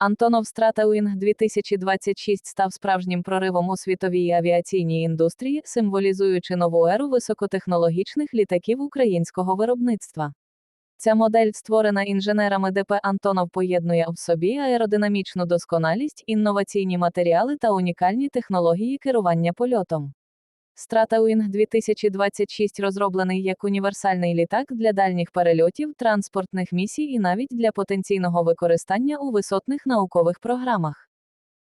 Антонов Стратеуінг 2026 став справжнім проривом у світовій авіаційній індустрії, символізуючи нову еру високотехнологічних літаків українського виробництва. Ця модель, створена інженерами ДП Антонов, поєднує в собі аеродинамічну досконалість, інноваційні матеріали та унікальні технології керування польотом. Стратеуінг 2026 розроблений як універсальний літак для дальніх перельотів, транспортних місій і навіть для потенційного використання у висотних наукових програмах.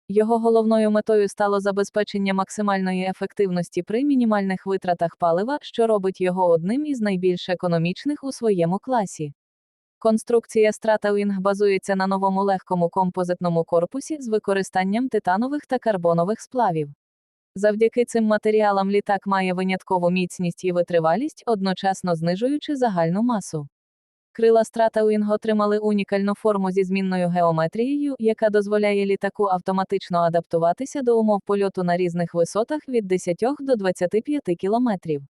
Його головною метою стало забезпечення максимальної ефективності при мінімальних витратах палива, що робить його одним із найбільш економічних у своєму класі. Конструкція Stratowing базується на новому легкому композитному корпусі з використанням титанових та карбонових сплавів. Завдяки цим матеріалам літак має виняткову міцність і витривалість, одночасно знижуючи загальну масу. Крила Stratowing отримали унікальну форму зі змінною геометрією, яка дозволяє літаку автоматично адаптуватися до умов польоту на різних висотах від 10 до 25 кілометрів.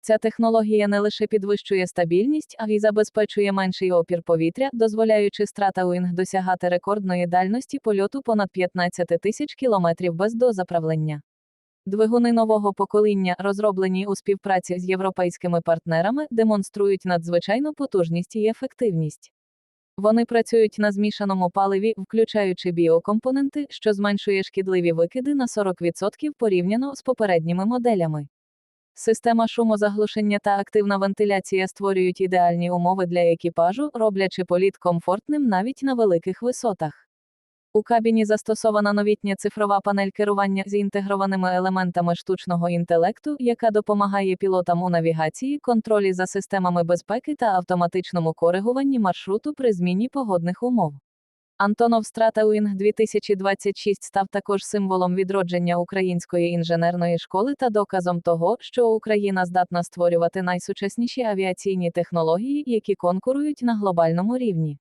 Ця технологія не лише підвищує стабільність, а й забезпечує менший опір повітря, дозволяючи Stratowing досягати рекордної дальності польоту понад 15 тисяч кілометрів без дозаправлення. Двигуни нового покоління, розроблені у співпраці з європейськими партнерами, демонструють надзвичайну потужність і ефективність. Вони працюють на змішаному паливі, включаючи біокомпоненти, що зменшує шкідливі викиди на 40% порівняно з попередніми моделями. Система шумозаглушення та активна вентиляція створюють ідеальні умови для екіпажу, роблячи політ комфортним навіть на великих висотах. У кабіні застосована новітня цифрова панель керування з інтегрованими елементами штучного інтелекту, яка допомагає пілотам у навігації, контролі за системами безпеки та автоматичному коригуванні маршруту при зміні погодних умов. Антонов Стратеуінг 2026 став також символом відродження української інженерної школи та доказом того, що Україна здатна створювати найсучасніші авіаційні технології, які конкурують на глобальному рівні.